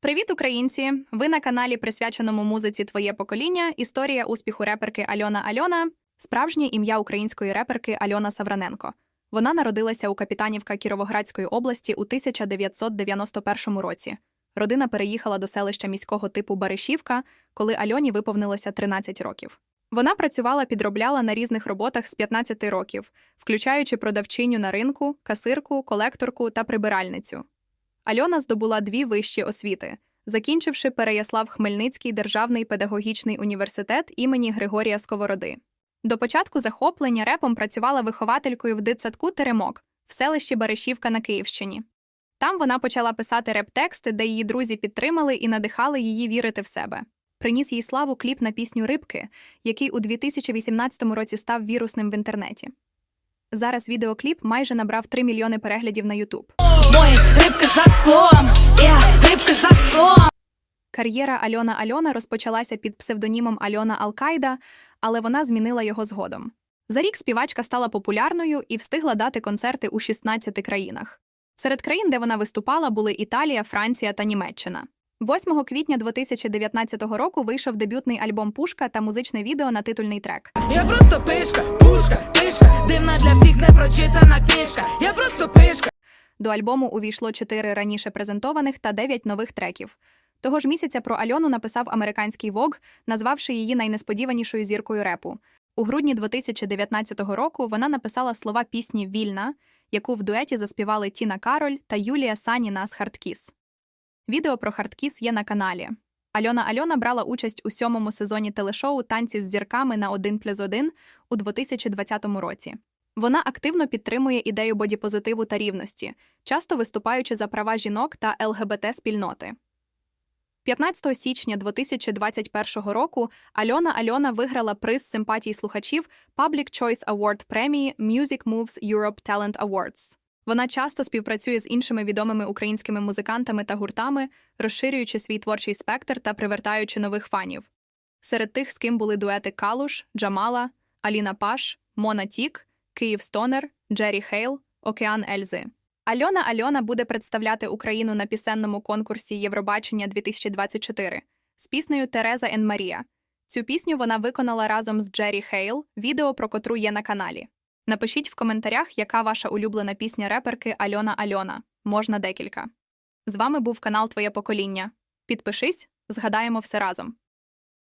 Привіт, українці! Ви на каналі, присвяченому музиці Твоє покоління. Історія успіху реперки Альона Альона. Справжнє ім'я української реперки Альона Савраненко. Вона народилася у Капітанівка Кіровоградської області у 1991 році. Родина переїхала до селища міського типу Баришівка, коли Альоні виповнилося 13 років. Вона працювала, підробляла на різних роботах з 15 років, включаючи продавчиню на ринку, касирку, колекторку та прибиральницю. Альона здобула дві вищі освіти, закінчивши Переяслав Хмельницький державний педагогічний університет імені Григорія Сковороди. До початку захоплення репом працювала вихователькою в дитсадку Теремок в селищі Баришівка на Київщині. Там вона почала писати реп-тексти, де її друзі підтримали і надихали її вірити в себе. Приніс їй славу кліп на пісню Рибки, який у 2018 році став вірусним в інтернеті. Зараз відеокліп майже набрав 3 мільйони переглядів на YouTube. Мої рибки за Кар'єра Альона Альона розпочалася під псевдонімом Альона Алкайда, але вона змінила його згодом. За рік співачка стала популярною і встигла дати концерти у 16 країнах. Серед країн, де вона виступала, були Італія, Франція та Німеччина. 8 квітня 2019 року вийшов дебютний альбом Пушка та музичне відео на титульний трек. Я просто пишка, пушка, пишка, дивна для всіх непрочитана книжка. Я просто пишка. До альбому увійшло чотири раніше презентованих та дев'ять нових треків. Того ж місяця про Альону написав американський Vogue, назвавши її найнесподіванішою зіркою репу. У грудні 2019 року вона написала слова пісні Вільна, яку в дуеті заспівали Тіна Кароль та Юлія Саніна з Хардкіс. Відео про Хардкіс є на каналі. Альона Альона брала участь у сьомому сезоні телешоу Танці з зірками на 1 плюс 1 у 2020 році. Вона активно підтримує ідею бодіпозитиву та рівності, часто виступаючи за права жінок та ЛГБТ-спільноти. 15 січня 2021 року Альона Альона виграла приз симпатій слухачів Public Choice Award премії Music Moves Europe Talent Awards. Вона часто співпрацює з іншими відомими українськими музикантами та гуртами, розширюючи свій творчий спектр та привертаючи нових фанів. Серед тих, з ким були дуети Калуш, Джамала, Аліна Паш, Мона Тік, Київ Стонер, Джері Хейл, Океан Ельзи. Альона Альона буде представляти Україну на пісенному конкурсі Євробачення 2024 з піснею Тереза Ен Марія. Цю пісню вона виконала разом з Джері Хейл, відео про котру є на каналі. Напишіть в коментарях, яка ваша улюблена пісня реперки Альона Альона. Можна декілька. З вами був канал Твоє покоління. Підпишись, згадаємо все разом.